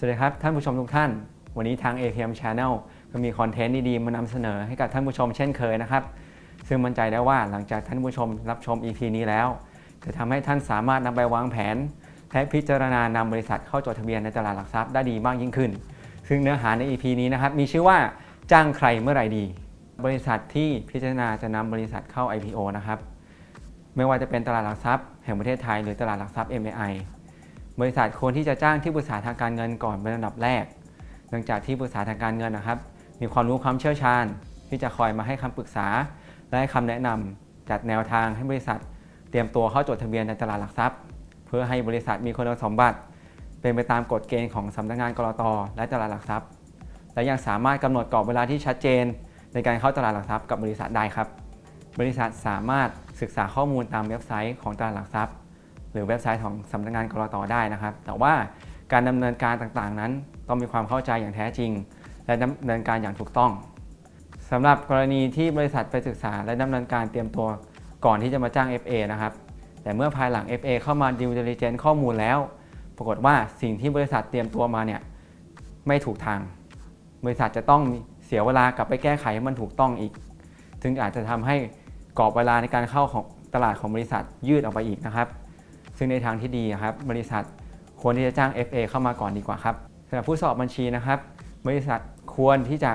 สวัสดีครับ ท่านผู้ชมทุกท่าน วันนี้ทาง APM Channel ก็มีคอนเทนต์ดีๆมานำเสนอให้กับท่านผู้ชมเช่นเคยนะครับ ซึ่งมั่นใจได้ว่าหลังจากท่านผู้ชมรับชม EP นี้แล้ว จะทำให้ท่านสามารถนำไปวางแผน และพิจารณานำบริษัทเข้าจดทะเบียนในตลาดหลักทรัพย์ได้ดีมากยิ่งขึ้น ซึ่งเนื้อหาใน EP นี้นะครับมีชื่อว่าจ้างใครเมื่อไหร่ดี บริษัทที่พิจารณาจะนำบริษัทเข้า IPO นะครับไม่ว่าจะเป็นตลาดหลักทรัพย์แห่งประเทศไทยหรือตลาดหลักทรัพย์ MAI บริษัทควรที่จะจ้างที่ปรึกษาทางการเงินก่อนเป็นอันดับแรก เนื่องจากที่ปรึกษาทางการเงินนะครับ มีความรู้ความเชี่ยวชาญ ที่จะคอยมาให้คำปรึกษา และให้คำแนะนำจัดแนวทางให้บริษัท เตรียมตัวเข้าจดทะเบียนในตลาดหลักทรัพย์ เพื่อให้บริษัทมีคุณสมบัติ เป็นไปตามกฎเกณฑ์ของสำนักงานกรตและตลาดหลักทรัพย์ และยังสามารถกำหนดกรอบเวลาที่ชัดเจน ในการเข้าตลาดหลักทรัพย์กับบริษัทได้ครับ บริษัทสามารถศึกษาข้อมูลตามเว็บไซต์ของตลาดหลักทรัพย์ รือเว็บไซต์ของสำนักงานกรตได้นะครับ แต่ว่าการดำเนินการต่างๆนั้น ต้องมีความเข้าใจอย่างแท้จริง และดำเนินการอย่างถูกต้องสำหรับกรณีที่บริษัทไปศึกษาและดำเนินการเตรียมตัวก่อนที่จะมาจ้าง FA นะครับ แต่เมื่อภายหลัง FA เข้ามา due diligence ข้อมูลแล้ว ปรากฏว่าสิ่งที่บริษัทเตรียมตัวมาเนี่ยไม่ถูกทาง บริษัทจะต้องเสียเวลากลับไปแก้ไขให้มันถูกต้องอีกซึ่งอาจจะทำให้กรอบเวลาในการเข้าของตลาดของบริษัทยืดออกไปอีกนะครับ ซึ่งในทางที่ดีครับบริษัทควรที่จะจ้าง FA เข้ามาก่อนดีกว่าครับสำหรับผู้สอบบัญชีนะครับ บริษัทควรที่จะ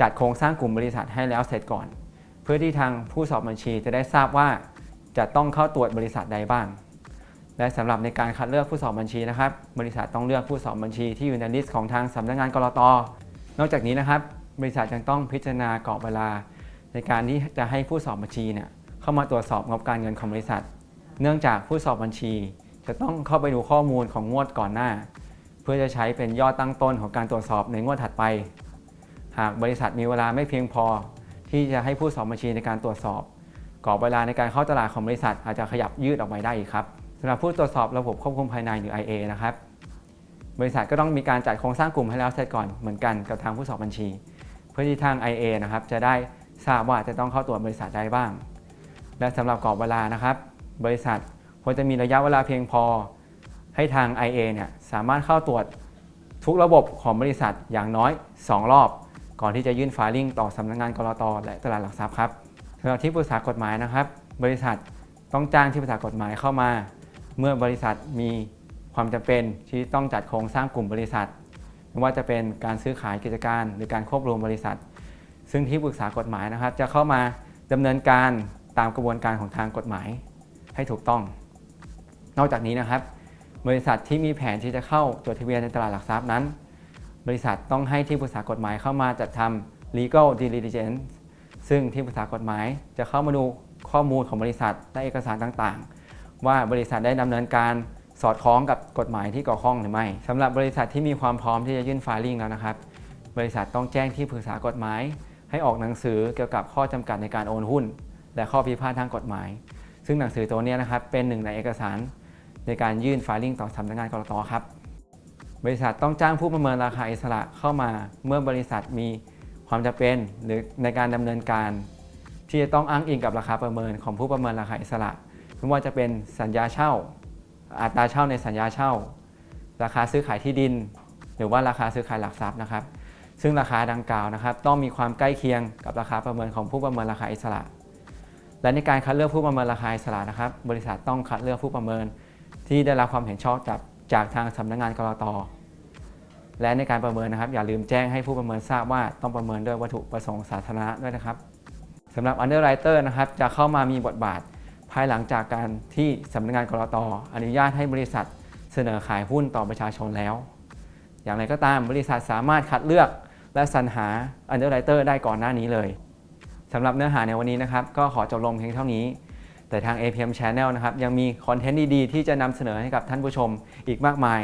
จัดโครงสร้างกลุ่มบริษัทให้แล้วเสร็จก่อน เพื่อที่ทางผู้สอบบัญชีจะได้ทราบว่าจะต้องเข้าตรวจบริษัทใดบ้าง และสำหรับในการคัดเลือกผู้สอบบัญชีนะครับ บริษัทต้องเลือกผู้สอบบัญชีที่อยู่ในลิสต์ของทางสำนักงานกรตนอกจากนี้นะครับ บริษัทยังต้องพิจารณากรอบเวลา ในการที่จะให้ผู้สอบบัญชีเนี่ยเข้ามาตรวจสอบงบการเงินของบริษัท เนื่องจากผู้สอบบัญชี จะต้องเข้าไปดูข้อมูลของงวดก่อนหน้า เพื่อจะใช้เป็นยอดตั้งต้นของการตรวจสอบในงวดถัดไป หากบริษัทมีเวลาไม่เพียงพอ ที่จะให้ผู้สอบบัญชีในการตรวจสอบกรอบเวลาในการเข้าตลาดของบริษัทอาจจะขยับยืดออกไปได้อีกครับสำหรับผู้ตรวจสอบระบบควบคุมภายในหรือ IA นะครับบริษัทก็ต้องมีการจัดโครงสร้างกลุ่มให้แล้วเสร็จก่อนเหมือนกันกับทางผู้สอบบัญชี เพื่อที่ทาง IA นะครับจะได้ทราบว่าจะต้องเข้าตรวจบริษัทใดบ้าง และสำหรับกรอบเวลานะครับ บริษัทควรจะมีระยะเวลาเพียงพอ ให้ทาง IA เนี่ยสามารถเข้าตรวจทุกระบบของบริษัทอย่างน้อย 2 รอบ ก่อนที่จะยื่นไฟลิ่งต่อสำนักงานกรตและตลาดหลักทรัพย์ครับสำหรับที่ปรึกษากฎหมายนะครับ บริษัทต้องจ้างที่ปรึกษากฎหมายเข้ามา เมื่อบริษัทมีความจำเป็นที่ต้องจัดโครงสร้างกลุ่มบริษัท ไม่ว่าจะเป็นการซื้อขายกิจการหรือการควบรวมบริษัท ซึ่งที่ปรึกษากฎหมายนะครับ จะเข้ามาดำเนินการตามกระบวนการของทางกฎหมาย ให้ถูกต้อง นอกจากนี้นะครับ บริษัทที่มีแผนที่จะเข้าจดทะเบียนในตลาดหลักทรัพย์นั้น บริษัทต้องให้ที่ปรึกษากฎหมายเข้ามาจัดทำ legal diligence ซึ่งที่ปรึกษากฎหมายจะเข้ามาดูข้อมูลของบริษัทและเอกสารต่างๆ ว่าบริษัทได้ดำเนินการสอดคล้องกับกฎหมายที่เกี่ยวข้องหรือไม่สำหรับบริษัทที่มีความพร้อมที่จะยื่นไฟลิ่งแล้วนะครับ บริษัทต้องแจ้งที่ปรึกษากฎหมาย ให้ออกหนังสือเกี่ยวกับข้อจำกัดในการโอนหุ้น และข้อพิพาททางกฎหมาย ซึ่งหนังสือตัวนี้นะครับเป็นหนึ่งในเอกสารในการยื่นไฟลิ่งต่อสำนักงานกรตครับ บริษัทต้องจ้างผู้ประเมินราคาอิสระเข้ามาเมื่อบริษัทมีความจำเป็นหรือในการดำเนินการ ที่จะต้องอ้างอิงกับราคาประเมินของผู้ประเมินราคาอิสระไม่ว่าจะเป็นสัญญาเช่า อัตราเช่าในสัญญาเช่า ราคาซื้อขายที่ดิน หรือว่าราคาซื้อขายหลักทรัพย์นะครับ ซึ่งราคาดังกล่าวนะครับ ต้องมีความใกล้เคียงกับราคาประเมินของผู้ประเมินราคาอิสระ และในการคัดเลือกผู้ประเมินราคาอิสระนะครับ บริษัทต้องคัดเลือกผู้ประเมิน ที่ได้รับความเห็นชอบจากจากทางสำนักงานกรตและในการประเมินนะครับ อย่าลืมแจ้งให้ผู้ประเมินทราบว่าต้องประเมินด้วยวัตถุประสงค์สาธารณะด้วยนะครับสำหรับ underwriter นะครับจะเข้ามามีบทบาท ภายหลังจากการที่สำนักงานกรตอนุญาตให้บริษัทเสนอขายหุ้นต่อประชาชนแล้ว อย่างไรก็ตามบริษัทสามารถคัดเลือกและสรรหา underwriter ได้ก่อนหน้านี้เลย สำหรับเนื้อหาในวันนี้นะครับ ก็ขอจบลงเพียงเท่านี้ แต่ทาง APM Channel นะครับ ยังมีคอนเทนต์ดีๆ ที่จะนำเสนอให้กับท่านผู้ชมอีกมากมาย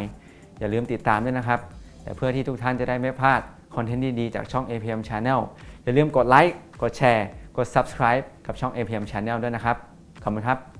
อย่าลืมติดตามด้วยนะครับเพื่อที่ทุกท่านจะได้ไม่พลาดคอนเทนต์ดีๆ จากช่อง APM Channel อย่าลืมกดไลค์กดแชร์ กด subscribe กับช่อง APM Channel ด้วยนะครับ ขอบคุณครับ